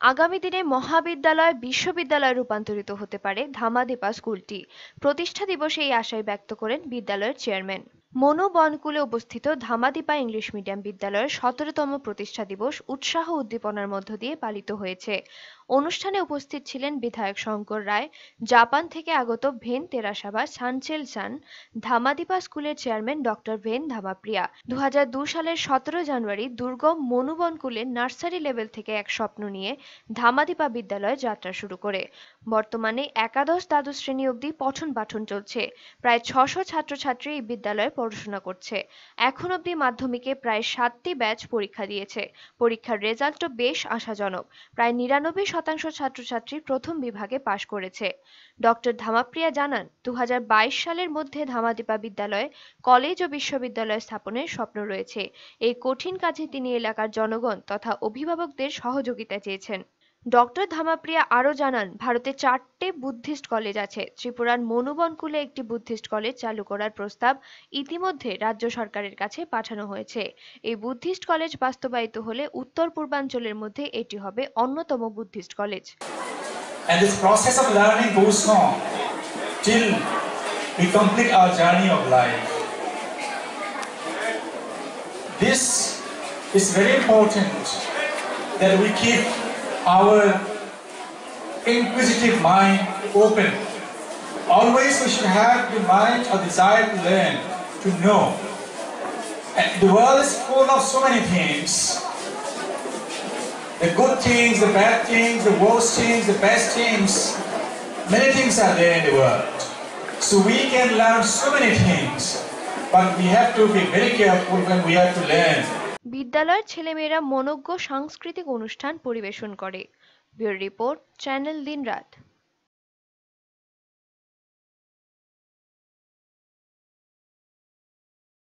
আগামী দিনে মহাবিদ্যালয় বিশ্ববিদ্যালয়ে রূপান্তরিত হতে পারে ধামাদিপা স্কুলটি। প্রতিষ্ঠা দিবসে এই আশায় ব্যক্ত করেন বিদ্যালয়ের চেয়ারম্যান। মনু বনকুলে অবস্থিত ধামাদিপা ইংলিশ মিডিয়াম বিদ্যালয়ের সতেরোতম প্রতিষ্ঠা দিবস উৎসাহ উদ্দীপনার মধ্য দিয়ে পালিত হয়েছে। অনুষ্ঠানে উপস্থিত ছিলেন বিধায়ক শঙ্কর রায়, জাপান থেকে আগত ভেন তেরাসাবা, সানচেল সান ধামাদিপা স্কুলের চেয়ারম্যান ডক্টর ভেন ধামাপ্রিয়া। দু সালের সতেরো জানুয়ারি দুর্গম মনুবনকুলের নার্সারি লেভেল থেকে এক স্বপ্ন নিয়ে ধামাদিপা বিদ্যালয়ে যাত্রা শুরু করে। বর্তমানে একাদশ দ্বাদশ শ্রেণি অবধি পঠন পাঠন চলছে। প্রায় ছশো ছাত্রছাত্রী এই বিদ্যালয়ে পড়াশোনা করছে। এখন অবধি মাধ্যমিকে প্রায় সাতটি ব্যাচ পরীক্ষা দিয়েছে। পরীক্ষার রেজাল্টও বেশ আশাজনক। প্রায় নিরানব্বই শতাংশ ছাত্রছাত্রী প্রথম বিভাগে পাশ করেছে। ডক্টর ধামাপ্রিয়া জানান দু হাজার বাইশ সালের মধ্যে ধামাদিপা বিদ্যালয়ে কলেজ ও বিশ্ববিদ্যালয় স্থাপনের স্বপ্ন রয়েছে। এই কঠিন কাজে তিনি এলাকার জনগণ তথা অভিভাবকদের সহযোগিতা চেয়েছেন। ডক্টর ধামাপ্রিয়া আরও জানান, ভারতে চারটে বুদ্ধিস্ট কলেজ আছে। ত্রিপুরার মনুবনকুলে একটি বুদ্ধিস্ট কলেজ চালু করার প্রস্তাব ইতিমধ্যে রাজ্য সরকারের কাছে পাঠানো হয়েছে। এই বুদ্ধিস্ট কলেজ বাস্তবায়িত হলে উত্তর পূর্বাঞ্চলের মধ্যে এটি হবে অন্যতম Buddhist college. And this process of learning goes on till we complete our journey of life. This is very important that we keep our inquisitive mind open. Always we should have the mind or desire to learn, to know. And the world is full of so many things. The good things, the bad things, the worst things, the best things. Many things are there in the world. So we can learn so many things. But we have to be very careful when we have to learn. বিদ্যালয়ের ছেলেমেয়েরা মনোজ্ঞ সাংস্কৃতিক অনুষ্ঠান পরিবেশন করে। Bureau report channel দিনরাত।